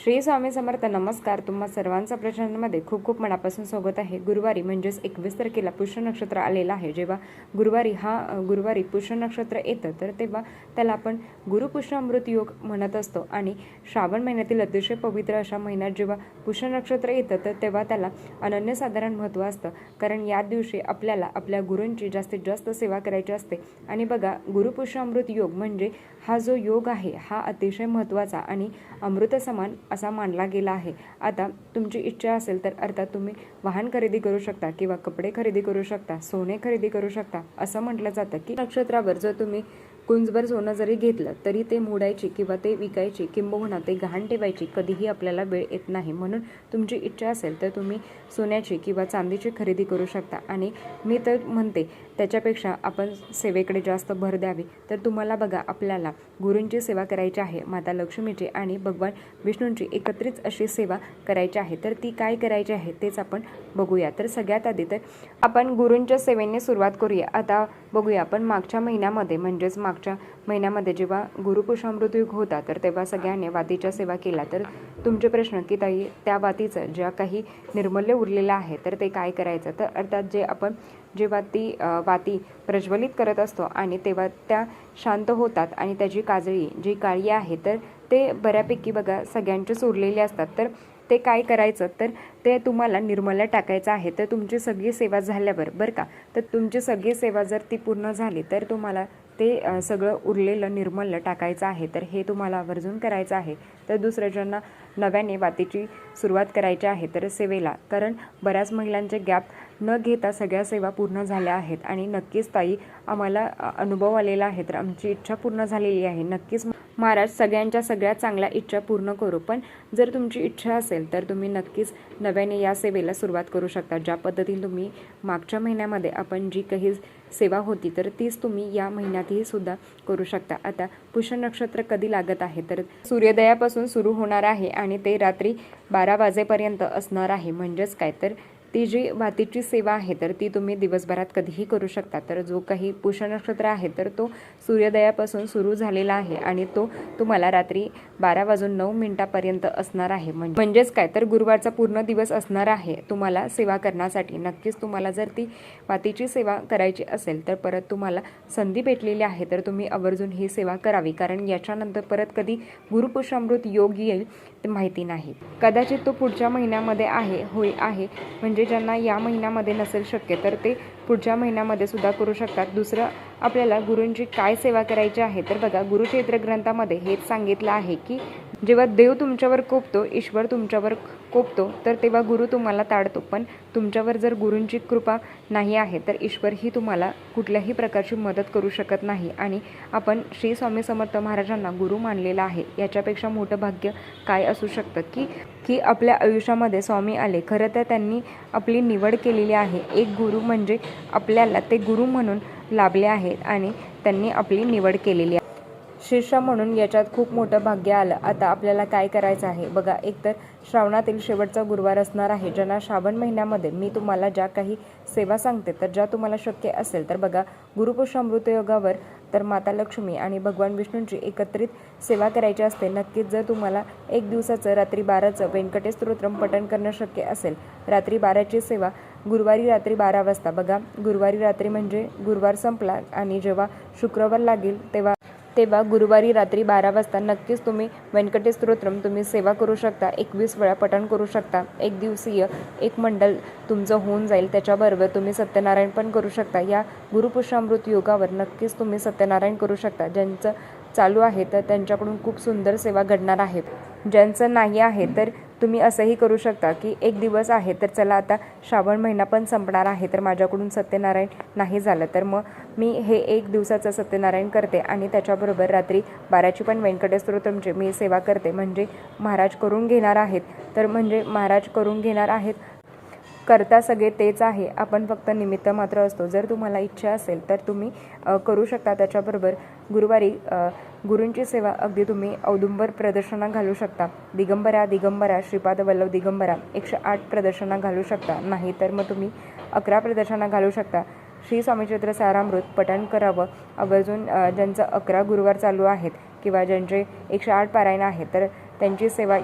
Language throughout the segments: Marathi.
श्री स्वामी समर्थ नमस्कार. तुम्हा सर्वांचा प्रश्नांमध्ये खूप खूप मनापासून स्वागत आहे. गुरुवारी म्हणजेच एकवीस तारखेला पुष्य नक्षत्र आलेलं आहे. जेव्हा गुरुवारी हा गुरुवारी पुष्य नक्षत्र येतं तर तेव्हा त्याला आपण गुरुपुष्य अमृत योग म्हणत असतो. आणि श्रावण महिन्यातील अतिशय पवित्र अशा महिन्यात जेव्हा पुष्य नक्षत्र येतं तर तेव्हा त्याला अनन्यसाधारण महत्त्व असतं. कारण या दिवशी आपल्याला आपल्या गुरूंची जास्तीत जास्त सेवा करायची असते. आणि बघा गुरुपुष्य अमृत योग म्हणजे हा जो योग आहे हा अतिशय महत्त्वाचा आणि अमृतसमान असा मानला गेला आहे. आता तुमची इच्छा असेल तर अर्थात तुम्ही वाहन खरेदी करू शकता किंवा कपडे खरेदी करू शकता सोने खरेदी करू शकता असं म्हटलं जातं की नक्षत्रावर जर तुम्ही कुंजभर सोनं जरी घेतलं तरी ते मोडायची किंवा ते विकायची किंबहुना ते गहाण ठेवायची कधीही आपल्याला वेळ येत नाही. म्हणून तुमची इच्छा असेल तर तुम्ही सोन्याची किंवा चांदीची खरेदी करू शकता. आणि मी तर म्हणते त्याच्यापेक्षा आपण सेवेकडे जास्त भर द्यावी. तर तुम्हाला बघा आपल्याला गुरूंची सेवा करायची आहे माता लक्ष्मीची आणि भगवान विष्णूंची एकत्रित अशी सेवा करायची आहे. तर ती काय करायची आहे तेच आपण बघूया. तर सगळ्यात आधी तर आपण गुरूंच्या सेवेने सुरुवात करूया. आता बघूया. आपण मागच्या महिन्यामध्ये म्हणजेच मागच्या महिन्यामध्ये जेव्हा गुरुपुषामृत युग होता तर तेव्हा सगळ्यांनी वातीच्या सेवा केल्या. तर तुमचे प्रश्न की ताई त्या वातीचं ज्या काही निर्मल्य उरलेलं आहे तर ते काय करायचं? तर अर्थात जे आपण जेव्हा ती वाती प्रज्वलित करत असतो आणि तेव्हा त्या शांत होतात आणि त्याची काजळी जी काळी आहे तर ते बऱ्यापैकी बघा सगळ्यांचेच उरलेले असतात. तर ते काय करायचं? तर ते तुम्हाला निर्मला टाकायचं आहे. तर तुमची सगळी सेवा झाल्यावर बरं का? तर तुमची सगळी सेवा जर ती पूर्ण झाली तर तुम्हाला ते सगळं उरलेलं निर्मल्य टाकायचं आहे. तर हे तुम्हाला आवर्जून करायचं आहे. तर दुसऱ्या ज्यांना नव्याने वातीची सुरुवात करायची आहे तर सेवेला. कारण बऱ्याच महिलांचे गॅप न घेता सगळ्या सेवा पूर्ण झाल्या आहेत. आणि नक्कीच ताई आम्हाला अनुभव आलेला आहे. तर आमची इच्छा पूर्ण झालेली आहे. नक्कीच महाराज सगळ्यांच्या सगळ्या चांगल्या इच्छा पूर्ण करू. पण जर तुमची इच्छा असेल तर तुम्ही नक्कीच नव्याने या सेवेला सुरुवात करू शकता. ज्या पद्धतीने तुम्ही मागच्या महिन्यामध्ये आपण जी काही सेवा होती तर तीच तुम्ही या महिन्यातही सुद्धा करू शकता. आता पुष्य नक्षत्र कधी लागत आहे? तर सूर्योदयापासून सुरू होणार आहे आणि ते रात्री बारा वाजेपर्यंत असणार आहे. म्हणजेच काय? तर ती जी वातीची सेवा आहे तर ती तुम्ही दिवसभरात कधीही करू शकता. तर जो काही पुष्य नक्षत्र आहे तर तो सूर्योदयापासून सुरू झालेला आहे आणि तो तुम्हाला रात्री बारा वाजून नऊ मिनिटापर्यंत असणार आहे. म्हणजेच काय? तर गुरुवारचा पूर्ण दिवस असणार आहे तुम्हाला सेवा करण्यासाठी. नक्कीच तुम्हाला जर ती वातीची सेवा करायची असेल तर परत तुम्हाला संधी भेटलेली आहे तर तुम्ही आवर्जून ही सेवा करावी. कारण याच्यानंतर परत कधी गुरुपुषामृत योग येईल ते माहिती नाही कदाचित तो पुढच्या महिन्यामध्ये आहे होय आहे. म्हणजे ज्यांना या महिन्यामध्ये नसेल शक्य तर ते पुढच्या महिन्यामध्ये सुद्धा करू शकतात. दुसरं आपल्याला गुरूंची काय सेवा करायची आहे? तर बघा गुरुचैत्र ग्रंथामध्ये हेच सांगितलं आहे की जेव्हा देव तुमच्यावर कोपतो ईश्वर तुमच्यावर कोपतो तर तेव्हा गुरु तुम्हाला ताडतो. पण तुमच्यावर जर गुरूंची कृपा नाही आहे तर ईश्वरही तुम्हाला कुठल्याही प्रकारची मदत करू शकत नाही. आणि आपण श्री स्वामी समर्थ महाराजांना गुरु मानलेला आहे. याच्यापेक्षा मोठं भाग्य काय असू शकतं की की आपल्या आयुष्यामध्ये स्वामी आले. खरं तर त्यांनी आपली निवड केलेली आहे. एक गुरु म्हणजे आपल्याला ते गुरु म्हणून लाभले आहेत आणि त्यांनी आपली निवड केलेली आहे. शिष्य म्हणून याच्यात खूप मोठं भाग्य आलं. आता आपल्याला काय करायचं आहे? बघा एकतर श्रावणातील शेवटचा गुरुवार असणार आहे. ज्यांना श्रावण महिन्यामध्ये मी तुम्हाला ज्या काही सेवा सांगते तर ज्या तुम्हाला शक्य असेल तर बघा गुरुपुष्यामृत योगावर तर माता लक्ष्मी आणि भगवान विष्णूंची एकत्रित सेवा करायची असते. नक्कीच जर तुम्हाला एक दिवसाचं रात्री बाराचं व्यंकटेश स्तोत्रम पठण करणं शक्य असेल रात्री बाराची सेवा गुरुवारी रात्री बारा वाजता. बघा गुरुवारी रात्री म्हणजे गुरुवार संपला आणि जेव्हा शुक्रवार लागेल तेव्हा तेव्हा गुरुवारी रात्री बारा वाजता नक्कीच तुम्ही व्यंकटेश स्तोत्रम तुम्ही सेवा करू शकता एकवीस वेळा पठण करू शकता. एक दिवसीय एक मंडल तुमचं होऊन जाईल त्याच्याबरोबर तुम्ही सत्यनारायण पण करू शकता. या गुरुपुष्यामृत योगावर नक्कीच तुम्ही सत्यनारायण करू शकता. ज्यांचं चालू आहे तर त्यांच्याकडून खूप सुंदर सेवा घडणार आहे. ज्यांचं नाही आहे तर तुम्ही असंही करू शकता की एक दिवस आहे तर चला आता श्रावण महिना पण संपणार आहे तर माझ्याकडून सत्यनारायण नाही झालं तर मग मी हे एक दिवसाचं सत्यनारायण करते आणि त्याच्याबरोबर रात्री बाराची पण व्यंकटेस्तोत्रमची मी सेवा करते. म्हणजे महाराज करून घेणार आहेत. तर म्हणजे महाराज करून घेणार आहेत करता सगळे तेच आहे. आपण फक्त निमित्त मात्र असतो. जर तुम्हाला इच्छा असेल तर तुम्ही करू शकता. त्याच्याबरोबर गुरुवारी गुरूंची सेवा अगदी तुम्ही औदुंबर प्रदर्शना घालू शकता. दिगंबरा दिगंबरा श्रीपाद वल्लभ दिगंबरा एकशे आठ प्रदर्शना घालू शकता. नाही तर मग तुम्ही अकरा प्रदर्शना घालू शकता. श्री स्वामीचंद्र सारामृत पठण करावं. आवर्जून ज्यांचं अकरा गुरुवार चालू आहेत किंवा ज्यांचे एकशे आठ पारायण आहेत तर त्यांची सेवा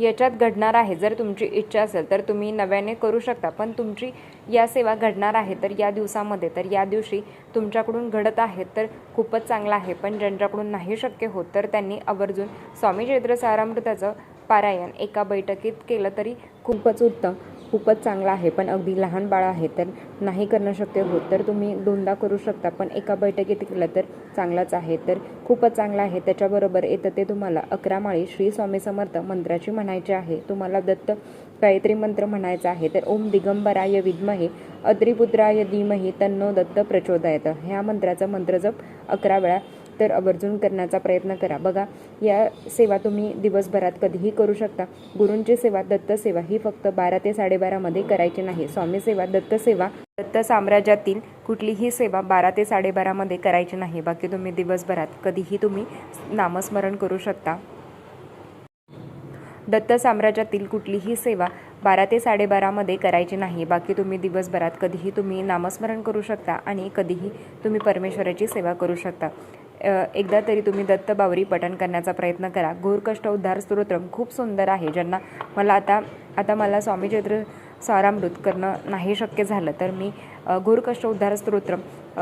याच्यात घडणार आहे. जर तुमची इच्छा असेल तर तुम्ही नव्याने करू शकता. पण तुमची या सेवा घडणार आहे तर या दिवसामध्ये तर या दिवशी तुमच्याकडून घडत आहे तर खूपच चांगलं आहे. पण ज्यांच्याकडून नाही शक्य होत तर त्यांनी आवर्जून स्वामी चैत्र सारामृताचं पारायण एका बैठकीत केलं तरी खूपच उत्तम. खूपच चांगलं आहे पण अगदी लहान बाळ आहे तर नाही करणं शक्य होत. तर तुम्ही दोनदा करू शकता पण एका बैठकीत केलं तर चांगलाच आहे. तर खूपच चांगलं आहे. त्याच्याबरोबर येतं ते तुम्हाला अकरा माळी श्री स्वामी समर्थ मंत्राची म्हणायची आहे. तुम्हाला दत्त गायत्री मंत्र म्हणायचा आहे. तर ओम दिगंबराय विद्महे अद्रिपुत्राय धीमहि तन्नो दत्त प्रचोदयात. ह्या मंत्राचा मंत्रजप अकरा वेळा तर आवर्जून करण्याचा प्रयत्न करा. बघा या सेवा तुम्ही दिवसभरात कधीही करू शकता. गुरूंची सेवा दत्त सेवा ही फक्त बारा ते साडेबारामध्ये करायची नाही. स्वामी सेवा दत्त सेवा दत्त साम्राज्यातील कुठलीही सेवा बारा ते साडेबारामध्ये करायची नाही. बाकी तुम्ही दिवसभरात कधीही तुम्ही नामस्मरण करू शकता. दत्त साम्राज्यातील कुठलीही सेवा बारा ते साडेबारामध्ये करायची नाही. बाकी तुम्ही दिवसभरात कधीही तुम्ही नामस्मरण करू शकता आणि कधीही तुम्ही परमेश्वराची सेवा करू शकता. एकदा तरी तुम्ही दत्त बावरी पठण करण्याचा प्रयत्न करा. घोरकष्ट उद्धार स्तोत्रम खूप सुंदर आहे. ज्यांना मला आता आता मला स्वामी चैत्र सारामृत करणं नाही शक्य झालं तर मी घोरकष्ट उद्धार स्तोत्र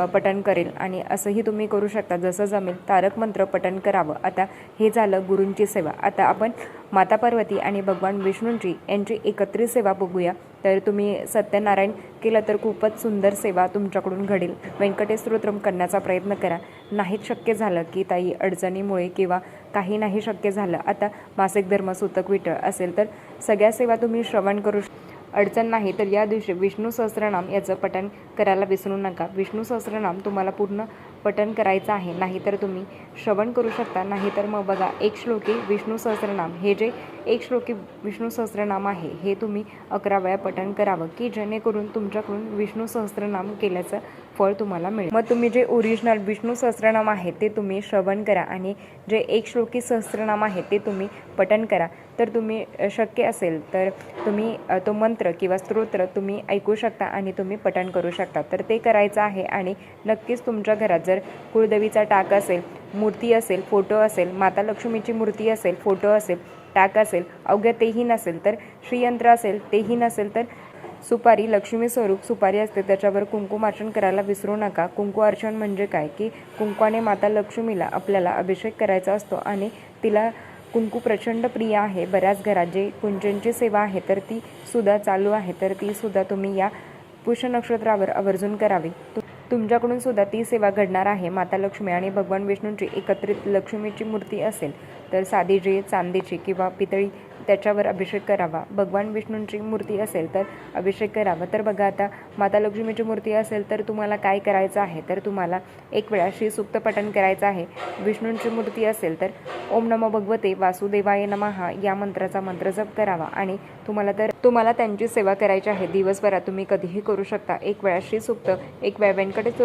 पठण करेल. आणि असंही तुम्ही करू शकता जसं जमेल तारक मंत्र पठण करावं. आता हे झालं गुरूंची सेवा. आता आपण माता पार्वती आणि भगवान विष्णूंची यांची एकत्रित सेवा बघूया. तर तुम्ही सत्यनारायण केलं तर खूपच सुंदर सेवा तुमच्याकडून घडेल. व्यंकटेश स्तोत्रम करण्याचा प्रयत्न करा. नाहीच शक्य झालं की ताई अडचणीमुळे किंवा काही नाही शक्य झालं. आता मासिक धर्म सुतक विठळ असेल तर सगळ्या सेवा तुम्ही श्रवण करू श- अडचण नाही तर या दिवशी विष्णू सहस्रनाम याचं पठण करायला विसरू नका. विष्णू सहस्रनाम तुम्हाला पूर्ण पठण करायचं आहे नाहीतर तुम्ही श्रवण करू शकता. नाहीतर मग बघा एक श्लोकी विष्णू सहस्रनाम. हे जे एक श्लोकी विष्णू सहस्रनाम आहे. हे तुम्ही अकरा वेळा पठण करावं की जेणेकरून तुमच्याकडून विष्णू सहस्रनाम केल्याचं फळ तुम्हाला मिळेल. मग तुम्ही जे ओरिजिनल विष्णू सहस्रनाम आहे ते तुम्ही श्रवण करा आणि जे एक श्लोकी सहस्रनाम आहे ते तुम्ही पठण करा. तर तुम्ही शक्य असेल तर तुम्ही तो मंत्र किंवा स्तोत्र तुम्ही ऐकू शकता आणि तुम्ही पठण करू शकता. तर ते करायचं आहे आणि नक्कीच तुमच्या घरात जर कुळदेवीचा टाक असेल मूर्ती असेल फोटो असेल माता लक्ष्मीची मूर्ती असेल फोटो असेल टाक असेल अवघ्या तेही नसेल तर श्रीयंत्र असेल तेही नसेल तर सुपारी लक्ष्मी स्वरूप सुपारी असते. त्याच्यावर कुंकुमार्चन करायला विसरू नका. कुंकू अर्चन म्हणजे काय? की कुंकवाने माता लक्ष्मीला आपल्याला अभिषेक करायचा असतो आणि तिला कुंकू प्रचंड प्रिय आहे. बऱ्याच घरात जे कुंजनची सेवा आहे तर ती सुद्धा चालू आहे. तर ती सुद्धा तुम्ही या पुष्य नक्षत्रावर आवर्जून करावी. तुमच्याकडून सुद्धा ती सेवा घडणार आहे. माता लक्ष्मी आणि भगवान विष्णूंची एकत्रित लक्ष्मीची मूर्ती असेल तर साधी जी चांदीची किंवा पितळी त्याच्यावर अभिषेक करावा. भगवान विष्णूंची मूर्ती असेल तर अभिषेक करावा. तर बघा आता माता लक्ष्मीची मूर्ती असेल तर तुम्हाला काय करायचं आहे? तर तुम्हाला एक वेळा श्री सुक्त पठण करायचं आहे. विष्णूंची मूर्ती असेल तर ओम नमो भगवते वासुदेवाय नमः या मंत्राचा मंत्र जप करावा. आणि तुम्हाला तर तुम्हाला त्यांची सेवा करायची आहे. दिवसभरात तुम्ही कधीही करू शकता. एक वेळा श्री सुक्त एक वेळा व्यंकटेश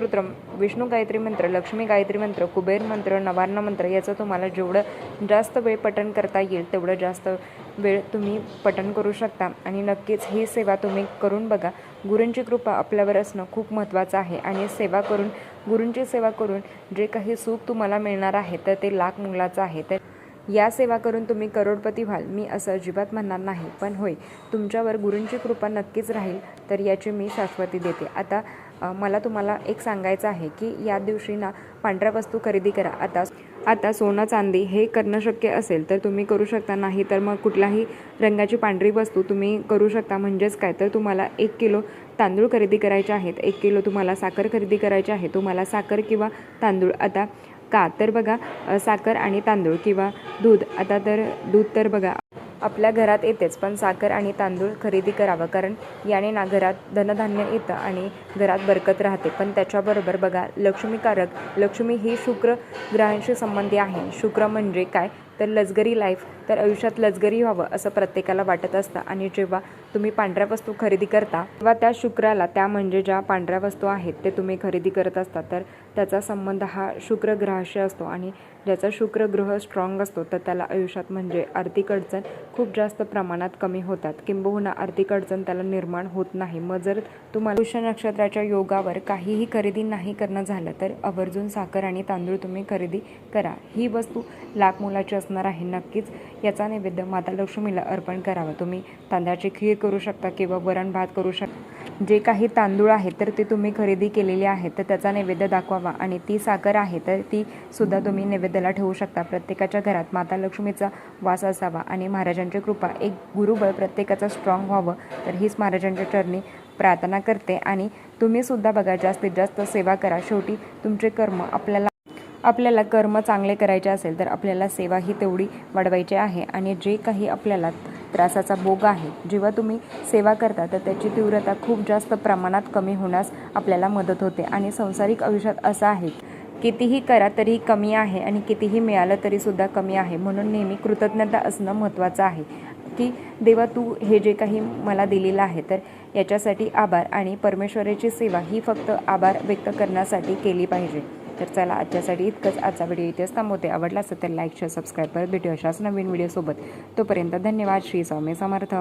विष्णू गायत्री मंत्र लक्ष्मी गायत्री मंत्र कुबेर मंत्र नवार्ण मंत्र याचं तुम्हाला जेवढं जास्त वेळ पठण करता येईल तेवढं जास्त वेळ तुम्ही पठण करू शकता. आणि नक्कीच ही सेवा तुम्ही करून बघा. गुरूंची कृपा आपल्यावर असणं खूप महत्त्वाचं आहे. आणि सेवा करून गुरूंची सेवा करून जे काही सुख तुम्हाला मिळणार आहे तर ते लाख मुलाचं आहे. तर या सेवा करून तुम्ही करोडपती व्हाल. मी असं अजिबात म्हणणार नाही. पण होय तुमच्यावर गुरूंची कृपा नक्कीच राहील तर याची मी शाश्वती देते. आता मला तुम्हाला एक सांगायचं आहे की या दिवशी ना पांढऱ्या वस्तू खरेदी करा. आता आता सोनं चांदी हे करणं शक्य असेल तर तुम्ही करू शकता. नाही तर मग कुठल्याही रंगाची पांढरी वस्तू तुम्ही करू शकता. म्हणजेच काय? तर तुम्हाला एक किलो तांदूळ खरेदी करायचे आहेत एक किलो तुम्हाला साखर खरेदी करायची आहे तुम्हाला साखर किंवा तांदूळ. आता का? तर बघा साखर आणि तांदूळ किंवा दूध. आता तर दूध तर बघा आपल्या घरात येतेच पण साखर आणि तांदूळ खरेदी करावं कारण याने ना घरात धनधान्य येतं आणि घरात बरकत राहते. पण त्याच्याबरोबर बघा लक्ष्मीकारक लक्ष्मी ही शुक्र ग्रहांशी संबंधी आहे. शुक्र म्हणजे काय? तर लजगरी लाईफ तर आयुष्यात लजगरी व्हावं असं प्रत्येकाला वाटत असतं. आणि जेव्हा तुम्ही पांढऱ्या वस्तू खरेदी करता तेव्हा त्या शुक्राला त्या म्हणजे ज्या पांढऱ्या वस्तू आहेत ते तुम्ही खरेदी करत असता. तर त्याचा संबंध हा शुक्र ग्रहाशी असतो. आणि ज्याचा शुक्र ग्रह स्ट्रॉंग असतो तर त्याला आयुष्यात म्हणजे आर्थिक अडचण खूप जास्त प्रमाणात कमी होतात. किंबहुना आर्थिक अडचण त्याला निर्माण होत नाही. मग जर तुम्हाला पुष्य नक्षत्राच्या योगावर काहीही खरेदी नाही करणं झालं तर आवर्जून साखर आणि तांदूळ तुम्ही खरेदी करा. ही वस्तू लाख मोलाची असणार आहे. नक्कीच याचा नैवेद्य माता लक्ष्मीला अर्पण करावा. तुम्ही तांदळाची खीर करू शकता किंवा वरण भात करू शकता. जे काही तांदूळ आहेत तर ते तुम्ही खरेदी केलेले आहेत तर त्याचा नैवेद्य दाखवावा. आणि ती साखर आहे तर ती सुद्धा तुम्ही नैवेद्याला ठेवू शकता. प्रत्येकाच्या घरात माता लक्ष्मीचा वास असावा आणि महाराजांची कृपा. एक गुरुबळ प्रत्येकाचं स्ट्रॉंग व्हावं तर हीच महाराजांच्या चरणी प्रार्थना करते. आणि तुम्ही सुद्धा बघा जास्तीत जास्त सेवा करा. शेवटी तुमचे कर्म आपल्याला आपल्याला कर्म चांगले करायचे असेल तर आपल्याला सेवा ही तेवढी वाढवायची आहे. आणि जे काही आपल्याला त्रासाचा भोग आहे जेव्हा तुम्ही सेवा करता तर त्याची तीव्रता खूप जास्त प्रमाणात कमी होण्यास आपल्याला मदत होते. आणि संसारिक आयुष्यात असं आहे कितीही करा तरी कमी आहे आणि कितीही मिळालं तरीसुद्धा कमी आहे. म्हणून नेहमी कृतज्ञता असणं महत्त्वाचं आहे की देवा तू हे जे काही मला दिलेलं आहे तर याच्यासाठी आभार आणि परमेश्वराची सेवा ही फक्त आभार व्यक्त करण्यासाठी केली पाहिजे. तर चला आजच्यासाठी इतकंच. आजचा व्हिडिओ इथेच थांबवते. आवडला असेल तर लाईक शेअर सबस्क्राईब करत भेटू अशाच नवीन व्हिडिओसोबत. तोपर्यंत धन्यवाद. श्री स्वामी समर्थ.